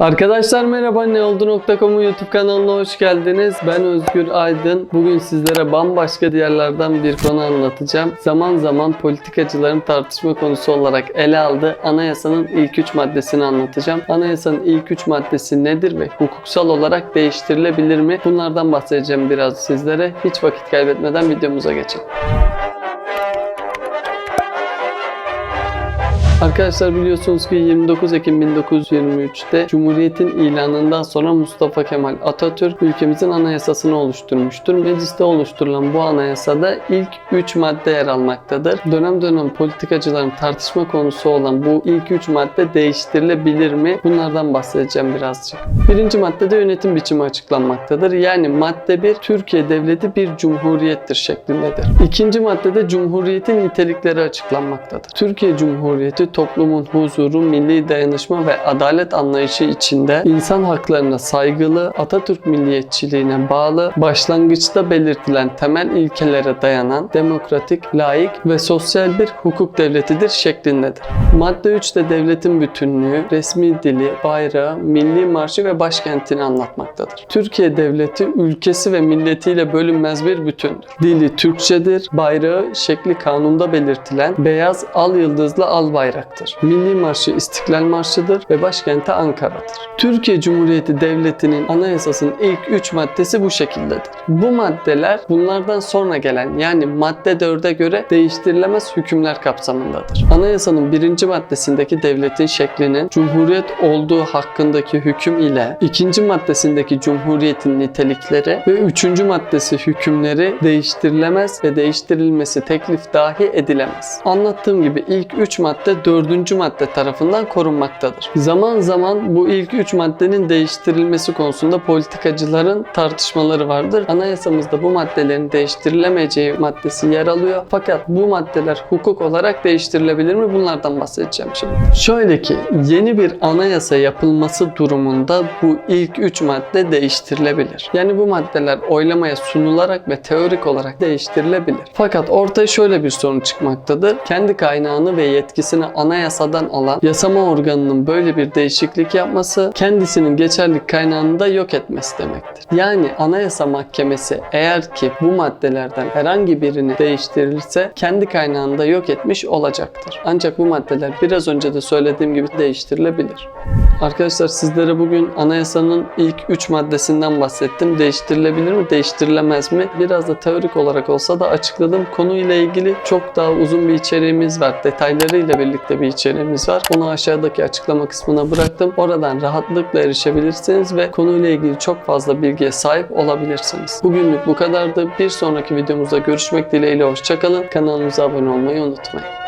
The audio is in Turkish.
Arkadaşlar merhaba neoldu.com'un YouTube kanalına hoş geldiniz. Ben Özgür Aydın. Bugün sizlere bambaşka diyarlardan bir konu anlatacağım. Zaman zaman politikacıların tartışma konusu olarak ele aldığı anayasanın ilk üç maddesini anlatacağım. Anayasanın ilk üç maddesi nedir ve hukuksal olarak değiştirilebilir mi? Bunlardan bahsedeceğim biraz sizlere. Hiç vakit kaybetmeden videomuza geçelim. Arkadaşlar biliyorsunuz ki 29 Ekim 1923'te Cumhuriyet'in ilanından sonra Mustafa Kemal Atatürk ülkemizin anayasasını oluşturmuştur. Mecliste oluşturulan bu anayasada ilk 3 madde yer almaktadır. Dönem dönem politikacıların tartışma konusu olan bu ilk 3 madde değiştirilebilir mi? Bunlardan bahsedeceğim birazcık. Birinci maddede yönetim biçimi açıklanmaktadır. Yani madde 1 Türkiye devleti bir cumhuriyettir şeklindedir. İkinci maddede cumhuriyetin nitelikleri açıklanmaktadır. Türkiye Cumhuriyeti toplumun huzuru, milli dayanışma ve adalet anlayışı içinde insan haklarına saygılı, Atatürk milliyetçiliğine bağlı, başlangıçta belirtilen temel ilkelere dayanan demokratik, laik ve sosyal bir hukuk devletidir şeklindedir. Madde 3'te devletin bütünlüğü, resmi dili, bayrağı, milli marşı ve başkentini anlatmaktadır. Türkiye devleti ülkesi ve milletiyle bölünmez bir bütündür. Dili Türkçedir, bayrağı şekli kanunda belirtilen beyaz al yıldızlı al bayraktır. Milli marşı İstiklal Marşı'dır ve başkenti Ankara'dır. Türkiye Cumhuriyeti Devleti'nin anayasasının ilk 3 maddesi bu şekildedir. Bu maddeler bunlardan sonra gelen yani madde 4'e göre değiştirilemez hükümler kapsamındadır. Anayasanın birinci maddesindeki devletin şeklinin cumhuriyet olduğu hakkındaki hüküm ile ikinci maddesindeki cumhuriyetin nitelikleri ve üçüncü maddesi hükümleri değiştirilemez ve değiştirilmesi teklif dahi edilemez. Anlattığım gibi ilk 3 madde dördüncü madde tarafından korunmaktadır. Zaman zaman bu ilk 3 maddenin değiştirilmesi konusunda politikacıların tartışmaları vardır. Anayasamızda bu maddelerin değiştirilemeyeceği maddesi yer alıyor. Fakat bu maddeler hukuk olarak değiştirilebilir mi? Bunlardan bahsedeceğim şimdi. Şöyle ki yeni bir anayasa yapılması durumunda bu ilk 3 madde değiştirilebilir. Yani bu maddeler oylamaya sunularak ve teorik olarak değiştirilebilir. Fakat ortaya şöyle bir sorun çıkmaktadır. Kendi kaynağını ve yetkisini anayasadan alan yasama organının böyle bir değişiklik yapması kendisinin geçerlik kaynağını da yok etmesi demektir. Yani anayasa mahkemesi eğer ki bu maddelerden herhangi birini değiştirirse kendi kaynağını da yok etmiş olacaktır. Ancak bu maddeler biraz önce de söylediğim gibi değiştirilebilir. Arkadaşlar sizlere bugün anayasanın ilk 3 maddesinden bahsettim. Değiştirilebilir mi, değiştirilemez mi? Biraz da teorik olarak olsa da açıkladım. Konuyla ilgili çok daha uzun bir içeriğimiz var. Detaylarıyla birlikte bir içeriğimiz var. Onu aşağıdaki açıklama kısmına bıraktım. Oradan rahatlıkla erişebilirsiniz ve konuyla ilgili çok fazla bilgiye sahip olabilirsiniz. Bugünlük bu kadardı. Bir sonraki videomuzda görüşmek dileğiyle hoşçakalın. Kanalımıza abone olmayı unutmayın.